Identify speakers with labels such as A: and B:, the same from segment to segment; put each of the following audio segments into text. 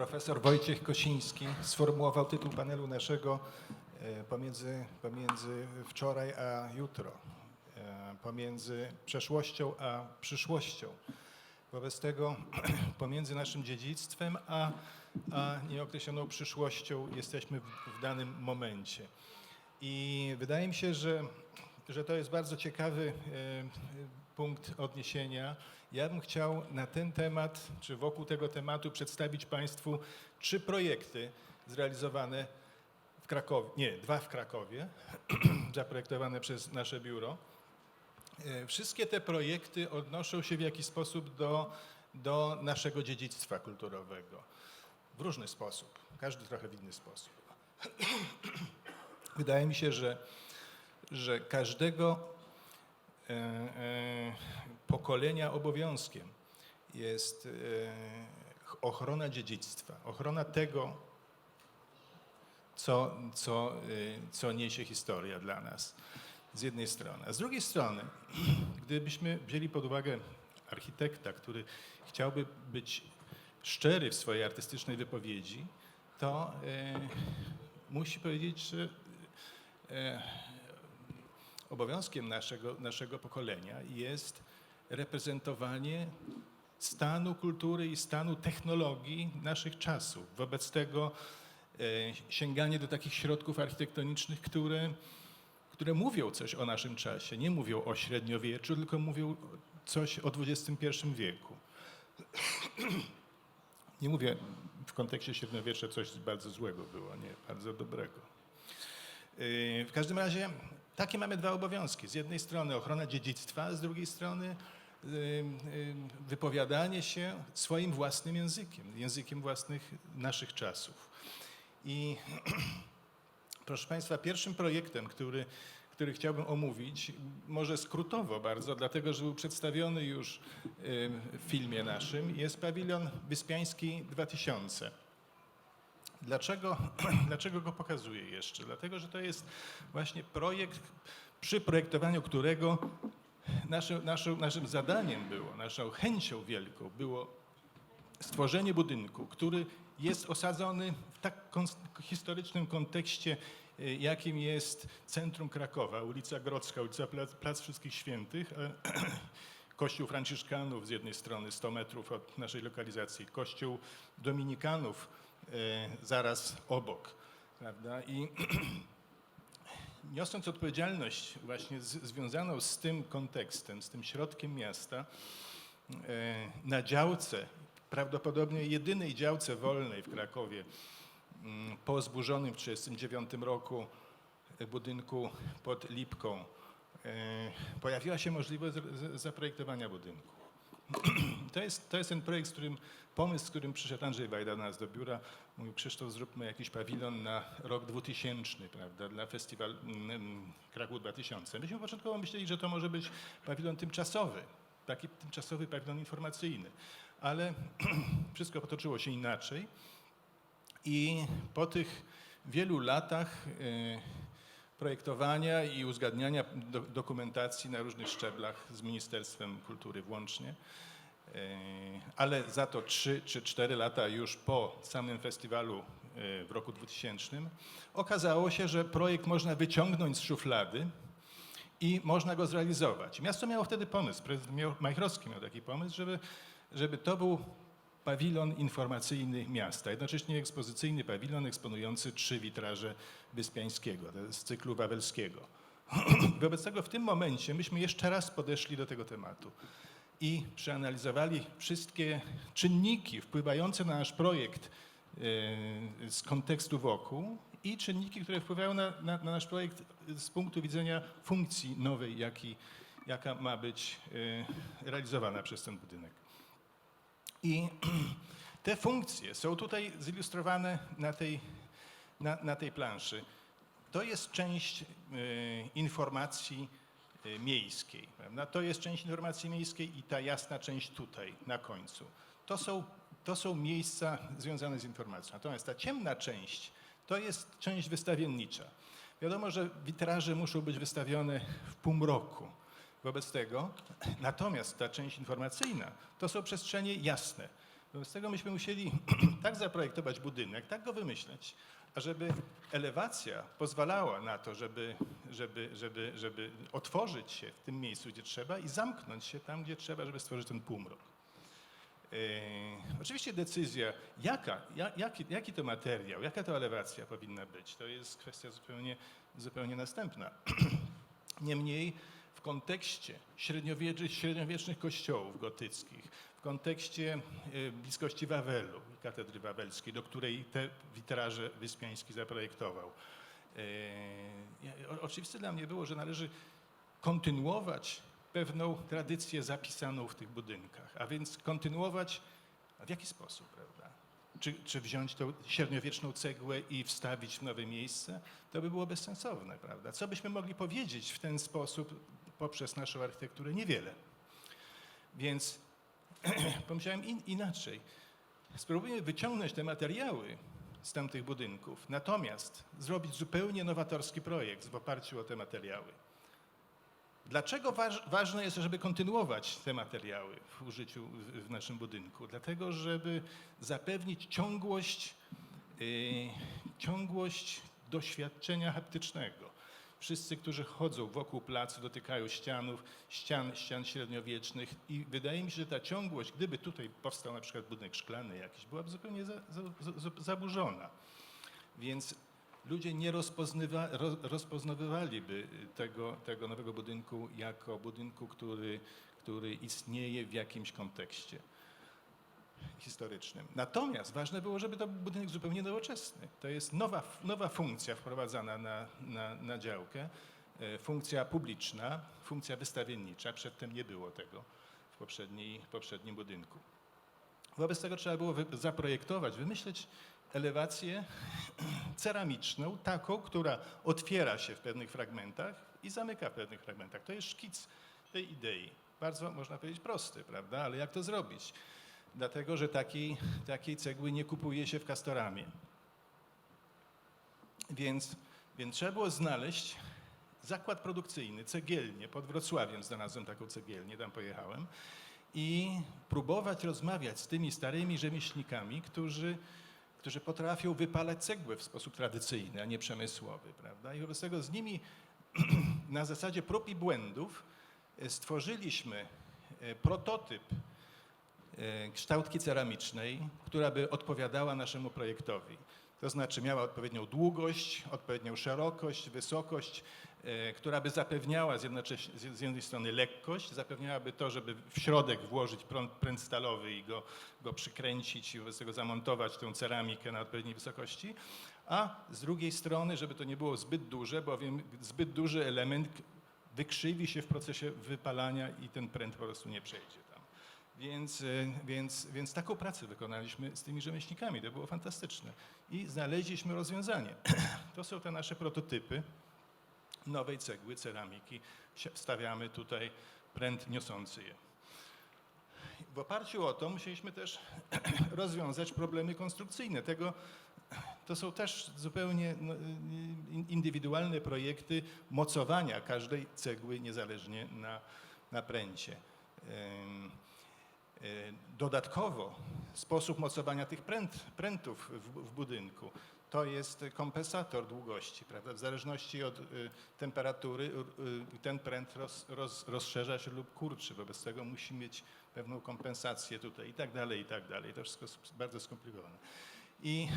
A: Profesor Wojciech Kosiński sformułował tytuł panelu naszego e, pomiędzy, pomiędzy wczoraj a jutro, e, pomiędzy przeszłością a przyszłością. Wobec tego pomiędzy naszym dziedzictwem a, a nieokreśloną przyszłością jesteśmy w, w danym momencie. I wydaje mi się, że, że to jest bardzo ciekawy e, punkt odniesienia. Ja bym chciał na ten temat, czy wokół tego tematu przedstawić Państwu trzy projekty zrealizowane w Krakowie, nie, dwa w Krakowie, zaprojektowane przez nasze biuro. E, Wszystkie te projekty odnoszą się w jakiś sposób do, do naszego dziedzictwa kulturowego. W różny sposób, każdy trochę w inny sposób. Wydaje mi się, że, że każdego pokolenia obowiązkiem jest e, ochrona dziedzictwa, ochrona tego, co, co, co niesie historia dla nas, z jednej strony. A z drugiej strony, gdybyśmy wzięli pod uwagę architekta, który chciałby być szczery w swojej artystycznej wypowiedzi, to e, musi powiedzieć, że e, obowiązkiem naszego, naszego pokolenia jest reprezentowanie stanu kultury i stanu technologii naszych czasów. Wobec tego e, sięganie do takich środków architektonicznych, które, które mówią coś o naszym czasie. Nie mówią o średniowieczu, tylko mówią coś o XXI wieku. Nie mówię w kontekście średniowiecza coś bardzo złego było, nie, bardzo dobrego. Yy, W każdym razie takie mamy dwa obowiązki. Z jednej strony ochrona dziedzictwa, z drugiej strony yy, yy, wypowiadanie się swoim własnym językiem, językiem własnych naszych czasów. I proszę Państwa, pierwszym projektem, który, który chciałbym omówić, może skrótowo bardzo, dlatego że był przedstawiony już yy, w filmie naszym, jest pawilon Wyspiański 2000. Dlaczego, dlaczego go pokazuję jeszcze? Dlatego, że to jest właśnie projekt, przy projektowaniu którego naszą, naszym zadaniem było, naszą chęcią wielką było stworzenie budynku, który jest osadzony w tak historycznym kontekście, y, jakim jest centrum Krakowa, ulica Grodzka, ulica Plac, Plac Wszystkich Świętych, Kościół Franciszkanów z jednej strony 100 metrów od naszej lokalizacji, Kościół Dominikanów e, zaraz obok, prawda? I niosąc odpowiedzialność właśnie z, związaną z tym kontekstem, z tym środkiem miasta, e, na działce, prawdopodobnie jedynej działce wolnej w Krakowie, mm, po zburzonym w 1939 roku budynku pod Lipką, pojawiła się możliwość zaprojektowania budynku. To jest, to jest ten projekt, z którym, pomysł, z którym przyszedł Andrzej Wajda do nas do biura. Mówił, Krzysztof, zróbmy jakiś pawilon na rok 2000, prawda, dla festiwal mm, Kraków 2000. Myśmy początkowo myśleli, że to może być pawilon tymczasowy, taki tymczasowy pawilon informacyjny, ale wszystko potoczyło się inaczej i po tych wielu latach e, projektowania i uzgadniania do, dokumentacji na różnych szczeblach z Ministerstwem Kultury włącznie, ale za to 3 czy 4 lata już po samym festiwalu e, w roku 2000 okazało się, że projekt można wyciągnąć z szuflady i można go zrealizować. Miasto miało wtedy pomysł, prezydent Majchrowski miał taki pomysł, żeby, żeby to był pawilon informacyjny miasta, jednocześnie ekspozycyjny pawilon eksponujący trzy witraże Wyspiańskiego z cyklu wawelskiego. Wobec tego w tym momencie myśmy jeszcze raz podeszli do tego tematu i przeanalizowali wszystkie czynniki wpływające na nasz projekt e, z kontekstu wokół i czynniki, które wpływają na, na, na nasz projekt z punktu widzenia funkcji nowej, jaki, jaka ma być e, realizowana przez ten budynek. I te funkcje są tutaj zilustrowane na tej, na, na tej planszy. To jest część e, informacji miejskiej. Prawda? To jest część informacji miejskiej i ta jasna część tutaj na końcu. To są, to są miejsca związane z informacją. Natomiast ta ciemna część to jest część wystawiennicza. Wiadomo, że witraże muszą być wystawione w półmroku. Wobec tego, natomiast ta część informacyjna to są przestrzenie jasne. Wobec tego myśmy musieli tak zaprojektować budynek, tak go wymyśleć, ażeby elewacja pozwalała na to, żeby, żeby, żeby, żeby otworzyć się w tym miejscu, gdzie trzeba i zamknąć się tam, gdzie trzeba, żeby stworzyć ten półmrok. E, oczywiście decyzja, jaka, ja, jaki, jaki to materiał, jaka to elewacja powinna być, to jest kwestia zupełnie, zupełnie następna. Niemniej w kontekście średniowiecz, średniowiecznych kościołów gotyckich, w kontekście e, bliskości Wawelu i katedry wawelskiej, do której te witraże Wyspiański zaprojektował, e, oczywiste dla mnie było, że należy kontynuować pewną tradycję zapisaną w tych budynkach, a więc kontynuować w jaki sposób, prawda? Czy, czy wziąć tą średniowieczną cegłę i wstawić w nowe miejsce? To by było bezsensowne, prawda? Co byśmy mogli powiedzieć w ten sposób poprzez naszą architekturę? Niewiele. Więc pomyślałem in, inaczej. Spróbujmy wyciągnąć te materiały z tamtych budynków, natomiast zrobić zupełnie nowatorski projekt w oparciu o te materiały. Dlaczego waż, ważne jest, żeby kontynuować te materiały w użyciu w, w naszym budynku? Dlatego, żeby zapewnić ciągłość, yy, ciągłość doświadczenia haptycznego. Wszyscy, którzy chodzą wokół placu, dotykają ścianów, ścian, ścian średniowiecznych i wydaje mi się, że ta ciągłość, gdyby tutaj powstał na przykład budynek szklany jakiś, byłaby zupełnie za, za, za, zaburzona. Więc ludzie nie rozpoznywa, ro, rozpoznawywaliby tego, tego nowego budynku jako budynku, który, który istnieje w jakimś kontekście historycznym. Natomiast ważne było, żeby to był budynek zupełnie nowoczesny. To jest nowa, nowa funkcja wprowadzana na, na, na działkę, e, funkcja publiczna, funkcja wystawiennicza. Przedtem nie było tego w, poprzedniej, w poprzednim budynku. Wobec tego trzeba było zaprojektować, wymyśleć elewację ceramiczną, taką, która otwiera się w pewnych fragmentach i zamyka w pewnych fragmentach. To jest szkic tej idei. Bardzo, można powiedzieć, prosty, prawda? Ale jak to zrobić? Dlatego, że takiej, takiej cegły nie kupuje się w Castoramie. Więc, więc trzeba było znaleźć zakład produkcyjny, cegielnię. Pod Wrocławiem znalazłem taką cegielnię, tam pojechałem. I próbować rozmawiać z tymi starymi rzemieślnikami, którzy, którzy potrafią wypalać cegłę w sposób tradycyjny, a nie przemysłowy. Prawda? I wobec tego z nimi na zasadzie prób i błędów e, stworzyliśmy e, prototyp kształtki ceramicznej, która by odpowiadała naszemu projektowi. To znaczy miała odpowiednią długość, odpowiednią szerokość, wysokość, e, która by zapewniała z, z jednej strony lekkość, zapewniałaby to, żeby w środek włożyć prąd, pręt stalowy i go, go przykręcić i wobec tego zamontować tę ceramikę na odpowiedniej wysokości, a z drugiej strony, żeby to nie było zbyt duże, bowiem zbyt duży element wykrzywi się w procesie wypalania i ten pręt po prostu nie przejdzie. Więc, e, więc, więc taką pracę wykonaliśmy z tymi rzemieślnikami. To było fantastyczne. I znaleźliśmy rozwiązanie. To są te nasze prototypy nowej cegły, ceramiki. Wstawiamy tutaj pręt niosący je. W oparciu o to musieliśmy też rozwiązać problemy konstrukcyjne. Tego, to są też zupełnie no, in- indywidualne projekty mocowania każdej cegły niezależnie na, na pręcie. Y, Dodatkowo sposób mocowania tych pręt, prętów w, w budynku to jest kompensator długości, prawda? W zależności od y, temperatury y, ten pręt roz, roz, rozszerza się lub kurczy, wobec tego musi mieć pewną kompensację tutaj i tak dalej, i tak dalej. To wszystko bardzo skomplikowane. I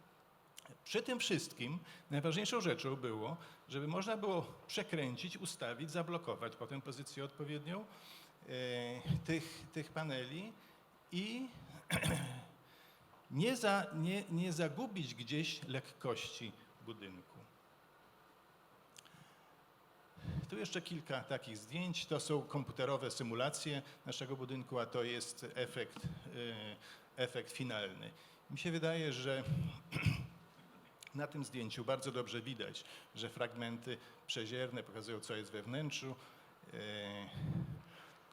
A: przy tym wszystkim najważniejszą rzeczą było, żeby można było przekręcić, ustawić, zablokować potem pozycję odpowiednią e, tych, tych paneli i nie, za, nie, nie zagubić gdzieś lekkości budynku. Tu jeszcze kilka takich zdjęć. To są komputerowe symulacje naszego budynku, a to jest efekt, e, efekt finalny. Mi się wydaje, że na tym zdjęciu bardzo dobrze widać, że fragmenty przezierne pokazują, co jest we wnętrzu, e,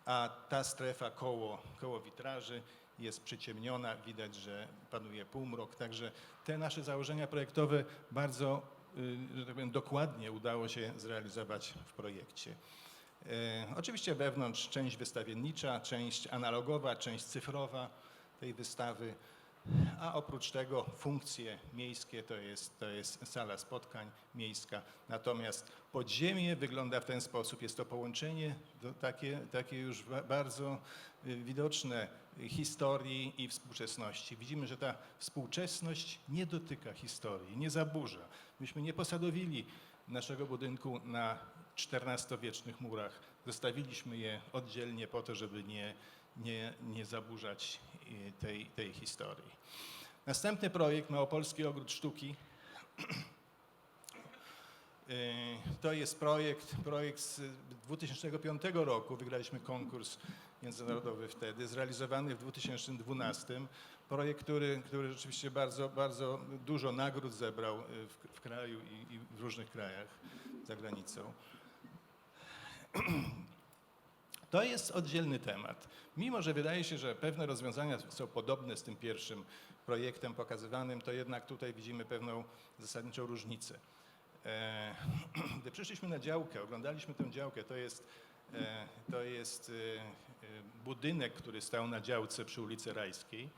A: a ta strefa koło, koło witraży jest przyciemniona, widać, że panuje półmrok, także te nasze założenia projektowe bardzo, y, że tak powiem, dokładnie udało się zrealizować w projekcie. E, Oczywiście wewnątrz część wystawiennicza, część analogowa, część cyfrowa, tej wystawy. A oprócz tego funkcje miejskie to jest, to jest sala spotkań miejska. Natomiast podziemie wygląda w ten sposób. Jest to połączenie takie, takie już ba- bardzo y, widoczne historii i współczesności. Widzimy, że ta współczesność nie dotyka historii, nie zaburza. Myśmy nie posadowili naszego budynku na XIV-wiecznych murach. Zostawiliśmy je oddzielnie po to, żeby nie, nie, nie zaburzać y, tej, tej historii. Następny projekt, Małopolski Ogród Sztuki. Y, To jest projekt, projekt z 2005 roku. Wygraliśmy konkurs międzynarodowy wtedy, zrealizowany w 2012. Projekt, który, który rzeczywiście bardzo, bardzo dużo nagród zebrał y, w, w kraju i, i w różnych krajach za granicą. To jest oddzielny temat. Mimo, że wydaje się, że pewne rozwiązania są podobne z tym pierwszym projektem pokazywanym, to jednak tutaj widzimy pewną zasadniczą różnicę. E, Gdy przyszliśmy na działkę, oglądaliśmy tę działkę, to jest, e, to jest e, budynek, który stał na działce przy ulicy Rajskiej,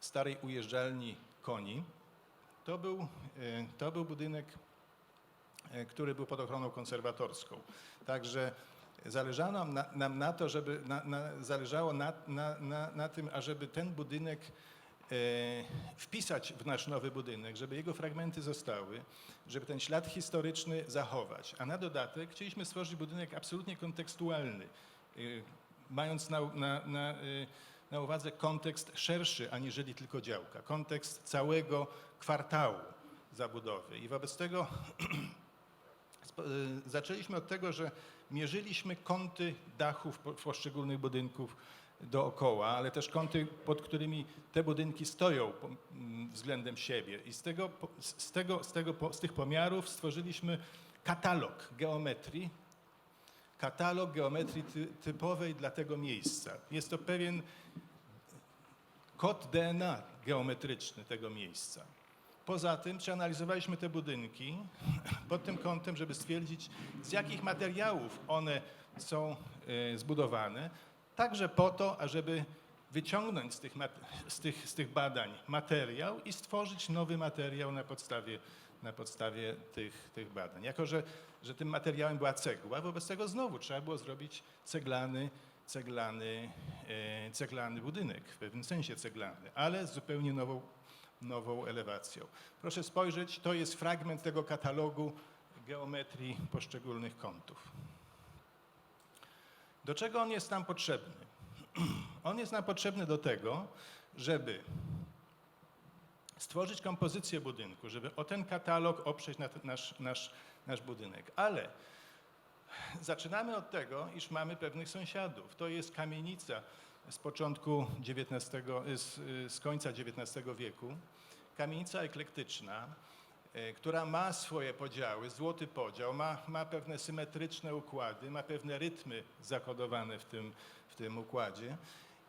A: starej ujeżdżalni koni. To był, to był budynek, który był pod ochroną konserwatorską. Także zależało nam na, nam na to, żeby, na, na, zależało na, na, na, na tym, ażeby ten budynek e, wpisać w nasz nowy budynek, żeby jego fragmenty zostały, żeby ten ślad historyczny zachować. A na dodatek chcieliśmy stworzyć budynek absolutnie kontekstualny, e, mając na, na, na, e, na uwadze kontekst szerszy aniżeli tylko działka, kontekst całego kwartału zabudowy. I wobec tego y, Zaczęliśmy od tego, że mierzyliśmy kąty dachów po- poszczególnych budynków dookoła, ale też kąty, pod którymi te budynki stoją po- m, względem siebie. I z, tego, z, tego, z, tego, z tych pomiarów stworzyliśmy katalog geometrii, katalog geometrii ty, typowej dla tego miejsca. Jest to pewien kod DNA geometryczny tego miejsca. Poza tym przeanalizowaliśmy te budynki pod tym kątem, żeby stwierdzić, z jakich materiałów one są e, zbudowane, także po to, ażeby wyciągnąć z tych, z tych, z tych badań materiał i stworzyć nowy materiał na podstawie, na podstawie tych, tych badań. Jako, że, że tym materiałem była cegła, wobec tego znowu trzeba było zrobić ceglany, ceglany, e, ceglany budynek, w pewnym sensie ceglany, ale z zupełnie nową nową elewacją. Proszę spojrzeć, to jest fragment tego katalogu geometrii poszczególnych kątów. Do czego on jest nam potrzebny? On jest nam potrzebny do tego, żeby stworzyć kompozycję budynku, żeby o ten katalog oprzeć na nasz, nasz, nasz budynek. Ale zaczynamy od tego, iż mamy pewnych sąsiadów. To jest kamienica z początku XIX, z, z końca XIX wieku, kamienica eklektyczna, e, która ma swoje podziały, złoty podział, ma, ma pewne symetryczne układy, ma pewne rytmy zakodowane w tym, w tym układzie.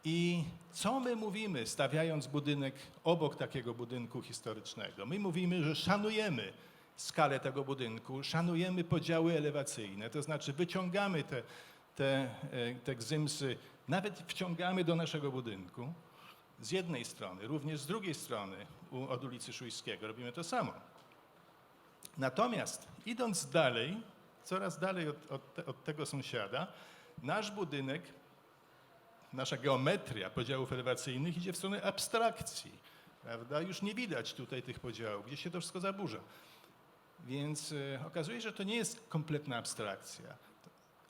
A: I co my mówimy, stawiając budynek obok takiego budynku historycznego? My mówimy, że szanujemy skalę tego budynku, szanujemy podziały elewacyjne, to znaczy wyciągamy te, te, e, te gzymsy, nawet wciągamy do naszego budynku. Z jednej strony, również z drugiej strony od ulicy Szujskiego robimy to samo. Natomiast idąc dalej, coraz dalej od, od, od tego sąsiada, nasz budynek, nasza geometria podziałów elewacyjnych idzie w stronę abstrakcji. Prawda? Już nie widać tutaj tych podziałów, gdzie się to wszystko zaburza. Więc e, okazuje się, że to nie jest kompletna abstrakcja.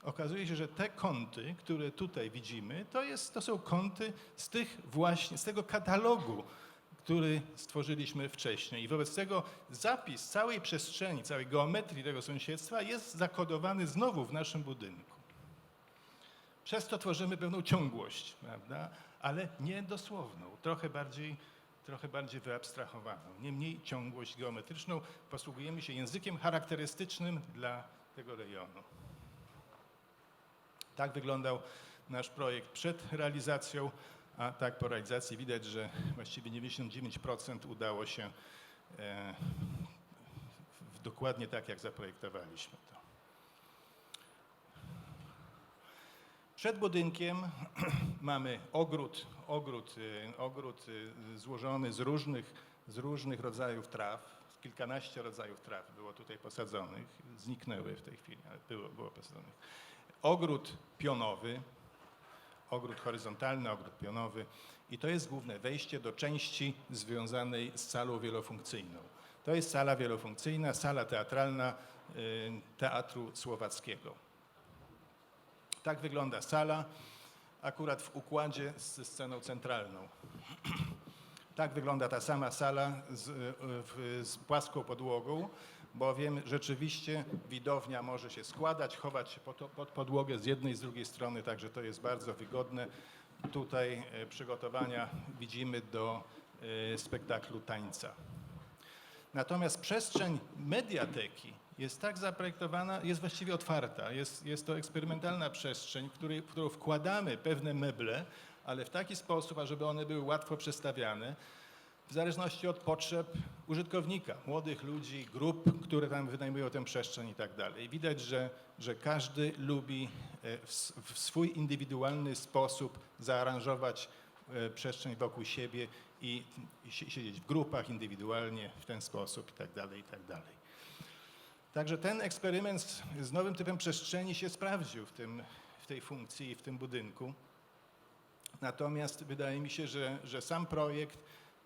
A: Okazuje się, że te kąty, które tutaj widzimy, to, jest, to są kąty z tych właśnie, z tego katalogu, który stworzyliśmy wcześniej. I wobec tego zapis całej przestrzeni, całej geometrii tego sąsiedztwa jest zakodowany znowu w naszym budynku. Przez to tworzymy pewną ciągłość, prawda? ale nie dosłowną, trochę bardziej, trochę bardziej wyabstrahowaną. Niemniej ciągłość geometryczną posługujemy się językiem charakterystycznym dla tego rejonu. Tak wyglądał nasz projekt przed realizacją, a tak po realizacji widać, że właściwie 99% udało się e, w- dokładnie tak, jak zaprojektowaliśmy to. Przed budynkiem mamy ogród, ogród, y, ogród y, złożony z różnych, z różnych rodzajów traw. Kilkanaście rodzajów traw było tutaj posadzonych, zniknęły w tej chwili, ale było, było posadzonych. Ogród pionowy, ogród horyzontalny, ogród pionowy i to jest główne wejście do części związanej z salą wielofunkcyjną. To jest sala wielofunkcyjna, sala teatralna y, Teatru Słowackiego. Tak wygląda sala, akurat w układzie ze sceną centralną. Tak wygląda ta sama sala z, y, z płaską podłogą, bowiem rzeczywiście widownia może się składać, chować się pod, pod podłogę z jednej i z drugiej strony, także to jest bardzo wygodne. Tutaj e, przygotowania widzimy do e, spektaklu tańca. Natomiast przestrzeń mediateki jest tak zaprojektowana, jest właściwie otwarta. Jest, jest to eksperymentalna przestrzeń, w, której, w którą wkładamy pewne meble, ale w taki sposób, ażeby one były łatwo przestawiane, w zależności od potrzeb użytkownika, młodych ludzi, grup, które tam wynajmują tę przestrzeń i tak dalej. Widać, że, że każdy lubi e, w, swój indywidualny sposób zaaranżować e, przestrzeń wokół siebie i, i si- siedzieć w grupach indywidualnie w ten sposób i tak dalej, i tak dalej. Także ten eksperyment z, z nowym typem przestrzeni się sprawdził w, tym, w tej funkcji i w tym budynku. Natomiast wydaje mi się, że, że sam projekt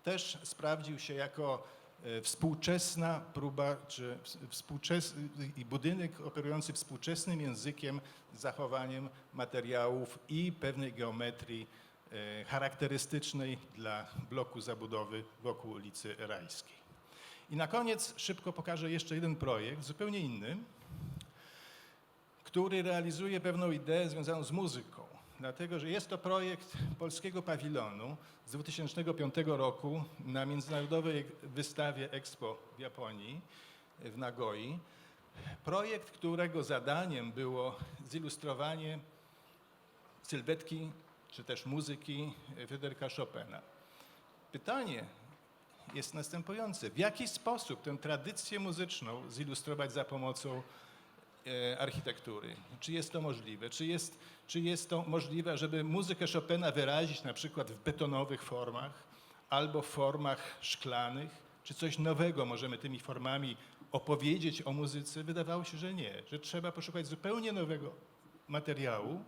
A: też sprawdził się jako e, współczesna próba, czy ws- współczes, i budynek operujący współczesnym językiem zachowaniem materiałów i pewnej geometrii e, charakterystycznej dla bloku zabudowy wokół ulicy Rajskiej. I na koniec szybko pokażę jeszcze jeden projekt, zupełnie inny, który realizuje pewną ideę związaną z muzyką. Dlatego, że jest to projekt polskiego pawilonu z 2005 roku na międzynarodowej wystawie Expo w Japonii, w Nagoi. Projekt, którego zadaniem było zilustrowanie sylwetki czy też muzyki Fryderyka Chopina. Pytanie jest następujące. W jaki sposób tę tradycję muzyczną zilustrować za pomocą architektury? Czy jest to możliwe? Czy jest, czy jest to możliwe, żeby muzykę Chopina wyrazić na przykład w betonowych formach albo w formach szklanych? Czy coś nowego możemy tymi formami opowiedzieć o muzyce? Wydawało się, że nie, że trzeba poszukać zupełnie nowego materiału,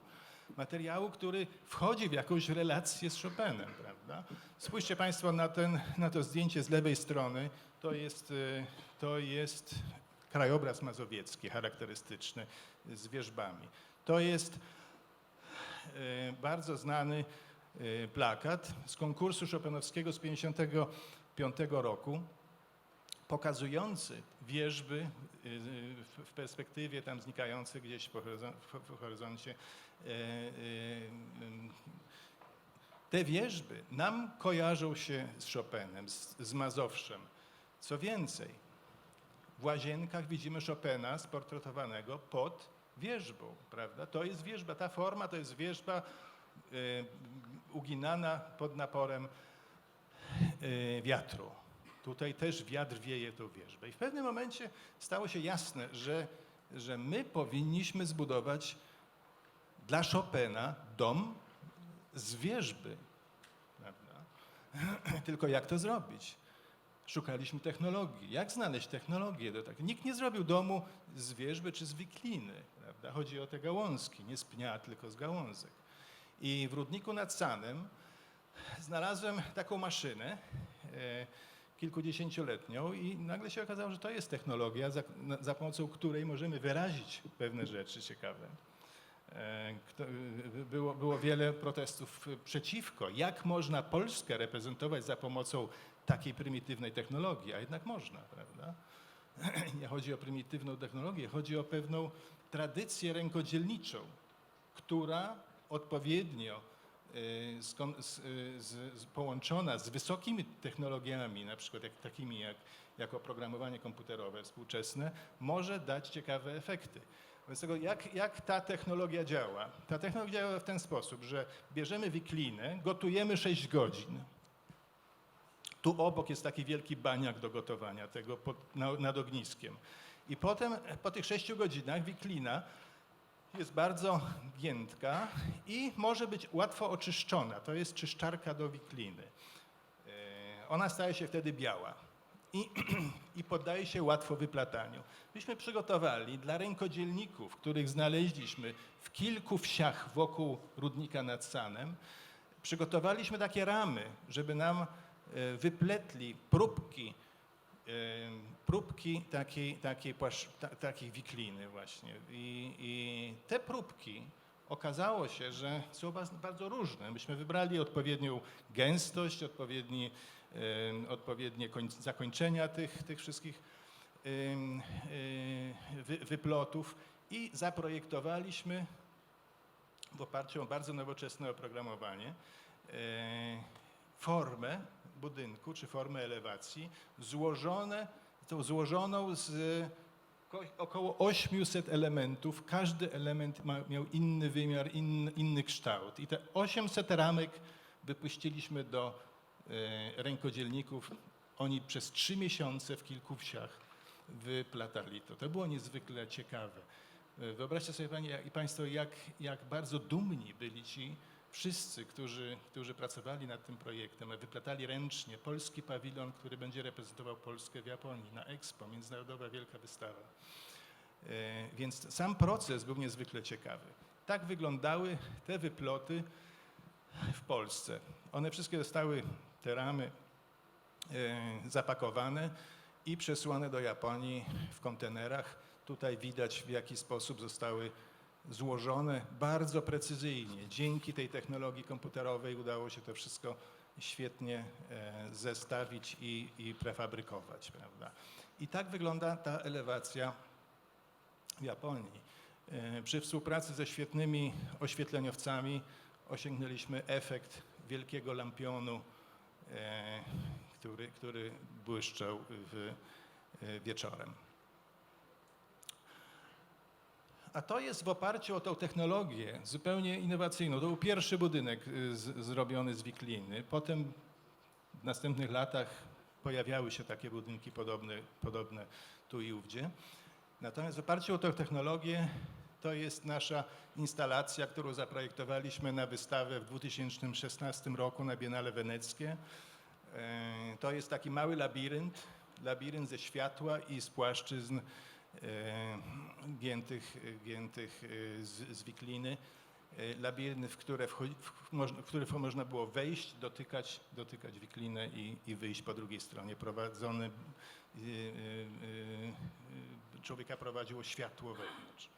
A: materiału, który wchodzi w jakąś relację z Chopinem, prawda? Spójrzcie Państwo na, ten, na to zdjęcie z lewej strony. To jest, y, to jest krajobraz mazowiecki, charakterystyczny, z wierzbami. To jest y, bardzo znany y, plakat z konkursu Chopinowskiego z 1955 roku, pokazujący wierzby y, w- perspektywie tam znikające gdzieś w- horyzoncie. Te wierzby nam kojarzą się z Chopinem, z Mazowszem. Co więcej, w łazienkach widzimy Chopina sportretowanego pod wierzbą, prawda? To jest wierzba, ta forma to jest wierzba y, uginana pod naporem y, wiatru. Tutaj też wiatr wieje tą wierzbę. I w pewnym momencie stało się jasne, że, że my powinniśmy zbudować dla Chopina dom z wierzby. Prawda? Tylko jak to zrobić? Szukaliśmy technologii. Jak znaleźć technologię do tego? Nikt nie zrobił domu z wierzby czy z wikliny. Prawda? Chodzi o te gałązki, nie z pnia, tylko z gałązek. I w Rudniku nad Sanem znalazłem taką maszynę e, kilkudziesięcioletnią i nagle się okazało, że to jest technologia, za, za pomocą której możemy wyrazić pewne rzeczy ciekawe. E, y, Było, było wiele protestów przeciwko. Jak można Polskę reprezentować za pomocą takiej prymitywnej technologii? A jednak można, prawda? Nie chodzi o prymitywną technologię, chodzi o pewną tradycję rękodzielniczą, która odpowiednio y, z, y, z, z, połączona z wysokimi technologiami, na przykład jak, takimi jak, jak oprogramowanie komputerowe współczesne, może dać ciekawe efekty. Wobec tego, jak, jak ta technologia działa? Ta technologia działa w ten sposób, że bierzemy wiklinę, gotujemy 6 godzin. Tu obok jest taki wielki baniak do gotowania tego pod, na, nad ogniskiem. I potem po tych 6 godzinach wiklina jest bardzo giętka i może być łatwo oczyszczona. To jest czyszczarka do wikliny. E, Ona staje się wtedy biała i, i poddaje się łatwo wyplataniu. Myśmy przygotowali dla rękodzielników, których znaleźliśmy w kilku wsiach wokół Rudnika nad Sanem, przygotowaliśmy takie ramy, żeby nam wypletli próbki, e, próbki takiej, takiej, takiej wikliny właśnie. I, I te próbki okazało się, że są bardzo różne. Myśmy wybrali odpowiednią gęstość, odpowiedni, em, odpowiednie koń, zakończenia tych, tych wszystkich e, wyplotów i zaprojektowaliśmy w oparciu o bardzo nowoczesne oprogramowanie e, formę budynku czy formę elewacji złożone, tą złożoną z ko- około 800 elementów. Każdy element ma, miał inny wymiar, inny, inny kształt. I te 800 ramek wypuściliśmy do e, rękodzielników. Oni przez trzy miesiące w kilku wsiach wyplatali to. To było niezwykle ciekawe. E, Wyobraźcie sobie Panie i Państwo, jak, jak bardzo dumni byli ci wszyscy, którzy, którzy pracowali nad tym projektem, wyplatali ręcznie polski pawilon, który będzie reprezentował Polskę w Japonii na Expo, Międzynarodowa Wielka Wystawa. E, Więc sam proces był niezwykle ciekawy. Tak wyglądały te wyploty w Polsce. One wszystkie zostały, te ramy, e, zapakowane i przesłane do Japonii w kontenerach. Tutaj widać, w jaki sposób zostały złożone bardzo precyzyjnie. Dzięki tej technologii komputerowej udało się to wszystko świetnie e, zestawić i, i prefabrykować. Prawda? I tak wygląda ta elewacja w Japonii. E, Przy współpracy ze świetnymi oświetleniowcami osiągnęliśmy efekt wielkiego lampionu, e, który, który błyszczał w, wieczorem. A to jest w oparciu o tą technologię zupełnie innowacyjną. To był pierwszy budynek y, z, zrobiony z wikliny. Potem w następnych latach pojawiały się takie budynki podobne, podobne tu i ówdzie. Natomiast w oparciu o tę technologię to jest nasza instalacja, którą zaprojektowaliśmy na wystawę w 2016 roku na Biennale Weneckie. E, To jest taki mały labirynt, labirynt ze światła i z płaszczyzn giętych, giętych e, z, z wikliny. E, Labirynt, w, które wchodzi, w, można, w który można było wejść, dotykać, dotykać wiklinę i, i wyjść po drugiej stronie. Prowadzony, e, e, e, człowieka prowadziło światło wewnątrz.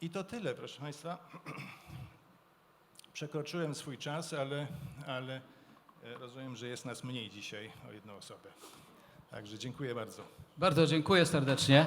A: I to tyle, proszę Państwa. Przekroczyłem swój czas, ale, ale e, rozumiem, że jest nas mniej dzisiaj o jedną osobę. Także dziękuję bardzo.
B: Bardzo dziękuję serdecznie.